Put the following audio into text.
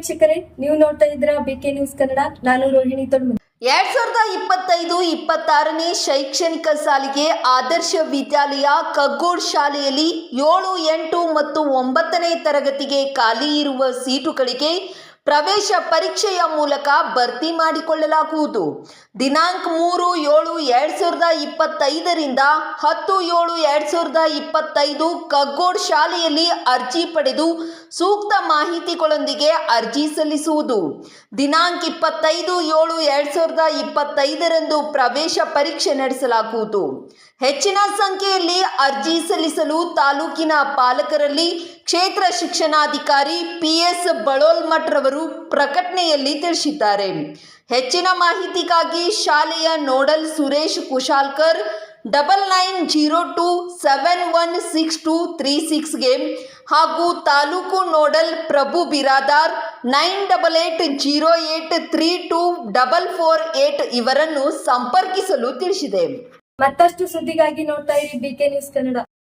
ವೀಕ್ಷಕರೇ, ನೀವು ನೋಡ್ತಾ ಇದ್ರ ಬಿಕೆ ನ್ಯೂಸ್ ಕನ್ನಡ ನಾನು ರೋಹಿಣಿ ತೊಡ್ಮ ಎರಡ್ ಸಾವಿರದ ಇಪ್ಪತ್ತೈದು, ಇಪ್ಪತ್ತಾರನೇ ಶೈಕ್ಷಣಿಕ ಸಾಲಿಗೆ ಆದರ್ಶ ವಿದ್ಯಾಲಯ ಕಗ್ಗೋಡ್ ಶಾಲೆಯಲ್ಲಿ ಏಳು, ಎಂಟು ಮತ್ತು ಒಂಬತ್ತನೇ ತರಗತಿಗೆ ಖಾಲಿ ಇರುವ ಸೀಟುಗಳಿಗೆ ಪ್ರವೇಶ ಪರೀಕ್ಷೆಯ ಮೂಲಕ ಭರ್ತಿ ಮಾಡಿಕೊಳ್ಳಲಾಗುವುದು. ದಿನಾಂಕ ಮೂರು ಏಳು ಎರಡ್ ಸಾವಿರದ ಇಪ್ಪತ್ತೈದರಿಂದ ಹತ್ತು ಏಳು ಎರಡ್ ಸಾವಿರದ ಇಪ್ಪತ್ತೈದು ಕಗ್ಗೋಡ್ ಶಾಲೆಯಲ್ಲಿ ಅರ್ಜಿ ಪಡೆದು ಸೂಕ್ತ ಮಾಹಿತಿಗಳೊಂದಿಗೆ ಅರ್ಜಿ ಸಲ್ಲಿಸುವುದು. ದಿನಾಂಕ ಇಪ್ಪತ್ತೈದು ಏಳು ಎರಡು ಸಾವಿರದ ಇಪ್ಪತ್ತೈದರಂದು ಪ್ರವೇಶ ಪರೀಕ್ಷೆ ನಡೆಸಲಾಗುವುದು. ಹೆಚ್ಚಿನ ಸಂಖ್ಯೆಯಲ್ಲಿ ಅರ್ಜಿ ಸಲ್ಲಿಸಲು ತಾಲೂಕಿನ ಪಾಲಕರಲ್ಲಿ ಕ್ಷೇತ್ರ ಶಿಕ್ಷಣಾಧಿಕಾರಿ ಪಿಎಸ್ ಬಳೋಲ್ಮಠ್ರವರು ಪ್ರಕಟಣೆಯಲ್ಲಿ ತಿಳಿಸಿದ್ದಾರೆ. ಹೆಚ್ಚಿನ ಮಾಹಿತಿಗಾಗಿ ಶಾಲೆಯ nodal Suresh Kushalkar, double nine zero two seven one six two three ಸಿಕ್ಸ್ಗೆ ಹಾಗೂ taluk nodal Prabhu Biradar, nine double eight zero eight three two double four eight ಇವರನ್ನು ಸಂಪರ್ಕಿಸಲು ತಿಳಿಸಿದೆ. ಮತ್ತಷ್ಟು ಸುದ್ದಿಗಾಗಿ ನೋಡ್ತಾ ಇರಿ ಬಿಕೆ ನ್ಯೂಸ್ ಕನ್ನಡ